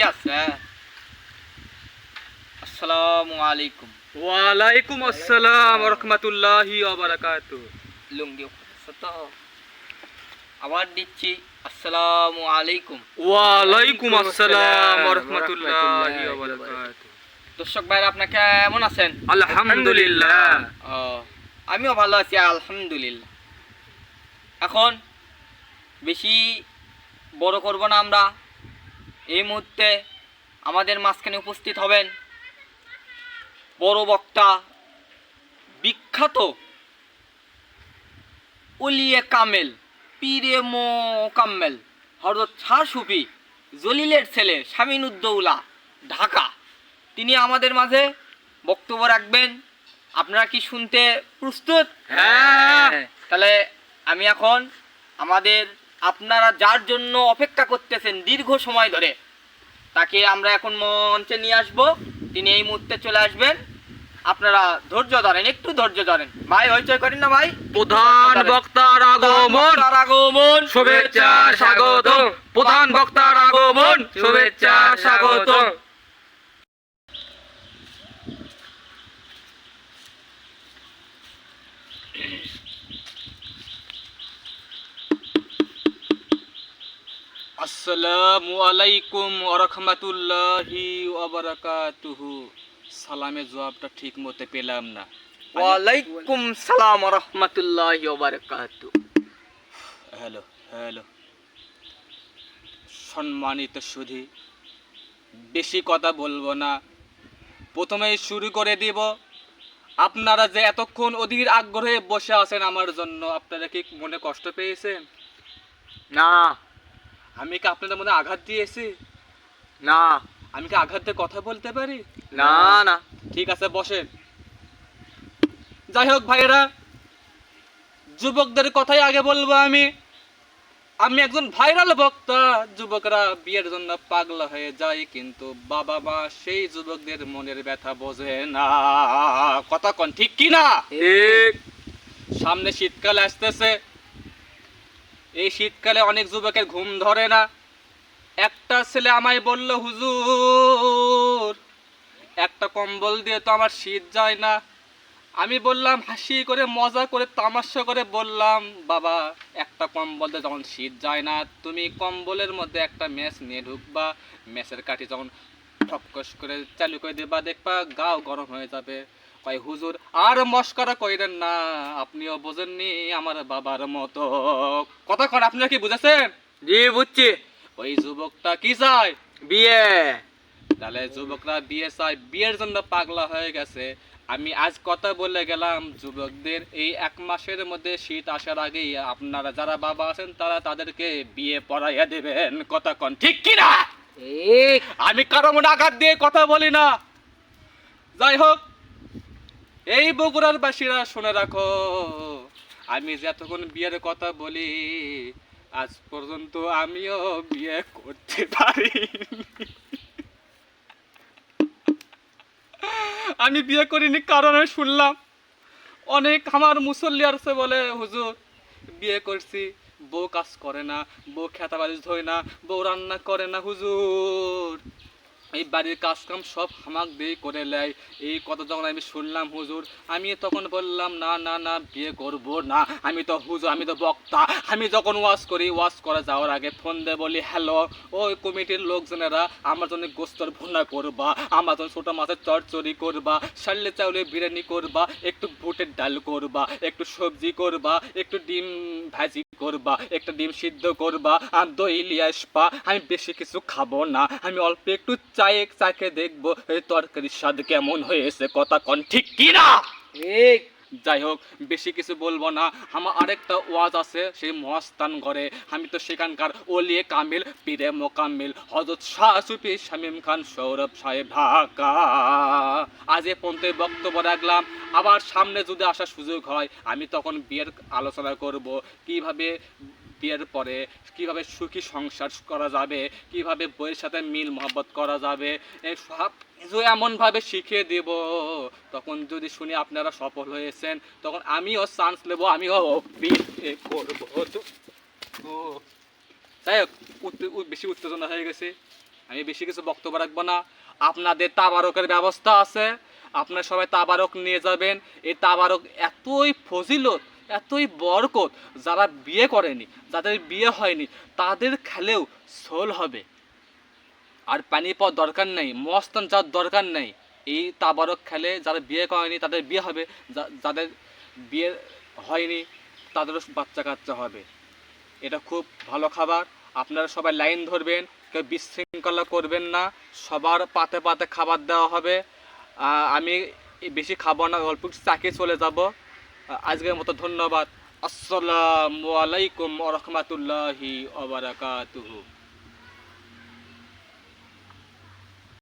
কি আছে আসসালামু আলাইকুম। ওয়ালাইকুম আসসালাম রহমতুল্লাহি বারাকাতু লুঙ্গি আবার দিচ্ছি আসসালামু আলাইকুম। ওয়ালাইকুম আসসালাম রহমতুল্লাহি বারাকাতু দর্শক আপনার কেমন আছেন? আলহামদুলিল্লাহ। আমিও ভালো আছি আলহামদুলিল্লাহ। এখন বেশি বড় করব না আমরা। এই মুহূর্তে আমাদের মাঝখানে উপস্থিত হবেন বড় বক্তা বিখ্যাত উলিয়ে কামেল পীরে মো কাম্মেল হরদত শাহ সুফি জলিলের ছেলে শামিন উদ্দৌলা ঢাকা। তিনি আমাদের মাঝে বক্তব্য রাখবেন। আপনারা কি শুনতে প্রস্তুত? হ্যাঁ। তাহলে আমি এখন আমাদের আপনারা যার জন্য অপেক্ষা করতেছেন দীর্ঘ সময় ধরে তাকে আমরা এখন মঞ্চে নিয়ে আসব। তিনি এই মুহূর্তে চলে আসবেন। আপনারা ধৈর্য ধরেন একটু ধৈর্য ধরেন। ভাই হইচই করেন না ভাই? প্রধান বক্তার আগমন। আগমন। শুভেচ্ছা স্বাগত প্রধান বক্তার আগমন। শুভেচ্ছা স্বাগত আসসালামু আলাইকুম সালামের জবাবটা ঠিক মতো পেলাম না। ওয়ালাইকুম সালাম রহমতুল্লাহ হ্যালো হ্যালো। সম্মানিত সুধি বেশি কথা বলব না। প্রথমেই শুরু করে দিব। আপনারা যে এতক্ষণ অধীর আগ্রহে বসে আছেন আমার জন্য আপনারা কি মনে কষ্ট পেয়েছেন? না। আমি কি আপনাদের মনে আঘাত দিয়েছি না। আমি কি আঘাত দিয়ে কথা বলতে পারি? না না। ঠিক আছে বসেন। যাই হোক ভাইয়েরা যুবকদের কথাই আগে বলব আমি। আমি একজন ভাইরাল বক্তা। যুবকরা বিয়ের জন্য পাগলা হয়ে যায় কিন্তু বাবা মা সেই যুবকদের মনের ব্যথা বোঝে না। কথা কন ঠিক কি না? সামনে শীতকাল আসতেছে। এই শীতকালে অনেক যুবকের ঘুম ধরে না। একটা ছেলে আমায় বলল, হুজুর, একটা কম্বল দিয়ে তো আমার শীত যায় না। আমি বললাম, হাসি করে, মজা করে, তামাশা করে বললাম, বাবা, একটা কম্বল দিয়ে যখন শীত যায় না, তুমি কম্বলের মধ্যে একটা ম্যাচ নিয়ে ঢুকবা। ম্যাচের কাঠি যখন ঠপকস করে চালু করে দেবা, দেখবা গাও গরম হয়ে যাবে। কয় হুজুর আর মস্করা কইরেন না আপনিও বোঝেননি আমার বাবার মতো। কতক্ষণ আপনারা কি বুঝেছেন? জি বুঝছি। ওই যুবকটা কি চায়? বিয়ে। তাহলে যুবকরা বিয়ে চায় বিয়ের জন্য পাগলা হয়ে গেছে। আমি আজ কথা বলে গেলাম যুবকদের এই এক মাসের মধ্যে শীত আসার আগেই আপনারা যারা বাবা আছেন তারা তাদেরকে বিয়ে পড়াইয়া দেবেন। কথা কন ঠিক কিনা আমি কারও মনে আঘাত দিয়ে কথা বলি না। যাই হোক এই বগুড়ার বাসীরা শুনে রাখো, আমি যতক্ষণ বিয়ের কথা বলি, আজ পর্যন্ত আমিও বিয়ে করতে পারি আমি বিয়ে করিনি কারণ আমি শুনলাম, অনেক আমার মুসল্লি আছে বলে, হুজুর, বিয়ে করছি, বউ কাজ করে না, বউ খেতা বালিশ ধোয় না, বউ রান্না করে না, হুজুর। এই বাড়ির কাজ কাম সব হামাক দিয়ে করে নেয় এই কথা যখন আমি শুনলাম হুজুর, আমি তখন বললাম, না না না, বিয়ে করব না। আমি তো হুজুর, আমি তো বক্তা। আমি যখন ওয়াশ করি ওয়াশ করে যাওয়ার আগে ফোন দিয়ে বলি, হ্যালো, ওই কমিটির লোকজনেরা আমার জন্য গোস্তর ভুনা করবা, আমার জন্য ছোটো মাছের চচ্চড়ি করবা শাল্লে চাউলে বিরিয়ানি করবা, একটু বুটের ডাল করবা, একটু সবজি করবা, একটু ডিম ভাজি করবা, একটা ডিম সিদ্ধ করবা, আর দই লিয়ে আসবা। আমি বেশি কিছু খাব না। আমি অল্প একটু চায়ে চাকে দেখব এই তরকারির স্বাদ কেমন হয়েছে কথা কন ঠিক কি না? ঠিক। যাই হোক বেশি কিছু বলব না। আমার আরেকটা ওয়াজ আছে সেই মহাস্থান ঘরে। আমি তো সেখানকার ওলিয়ে কামিল পীরে মোকামিল হজরত শাহ সুফি শামীম খান সৌরভ সাহেব ঢাকা। আজ এ পর্যন্ত বক্তব্য রাখলাম। আবার সামনে যদি আসার সুযোগ হয় আমি তখন বিয়ের আলোচনা করব। কীভাবে বিয়ের পরে কীভাবে সুখী সংসার করা যাবে, কীভাবে বইয়ের সাথে মিল মহব্বত করা যাবে সব কিছু এমনভাবে শিখিয়ে দেব। তখন যদি শুনি আপনারা সফল হয়েছেন, তখন আমিও চান্স নেব, আমিও বিয়ে করব। যাই হোক বেশি উত্তেজনা হয়ে গেছে। আমি বেশি কিছু বক্তব্য রাখব না। আপনাদের তাবারকের ব্যবস্থা আছে। আপনারা সবাই তাবারক নিয়ে যাবেন। এই তাবারক এতই ফজিলত এতই বরকত যারা বিয়ে করেনি, যাদের বিয়ে হয়নি, তাদের খেলেও সোল হবে। আর পানি পাওয়ার দরকার নেই, মস্তান যাওয়ার দরকার নেই। এই তাবারক খেলে যারা বিয়ে করেনি, তাদের বিয়ে হবে। যাদের বিয়ে হয়নি, তাদেরও বাচ্চা কাচ্চা হবে। এটা খুব ভালো খাবার। আপনারা সবাই লাইন ধরবেন, কেউ বিশৃঙ্খলা করবেন না। সবার পাতে পাতে খাবার দেওয়া হবে। আমি বেশি খাব না, অল্প চাকিয়ে চলে যাব। আজকের মতো ধন্যবাদ। আসসালামু আলাইকুম রহমতুল্লাহি ওবরাকাতুহু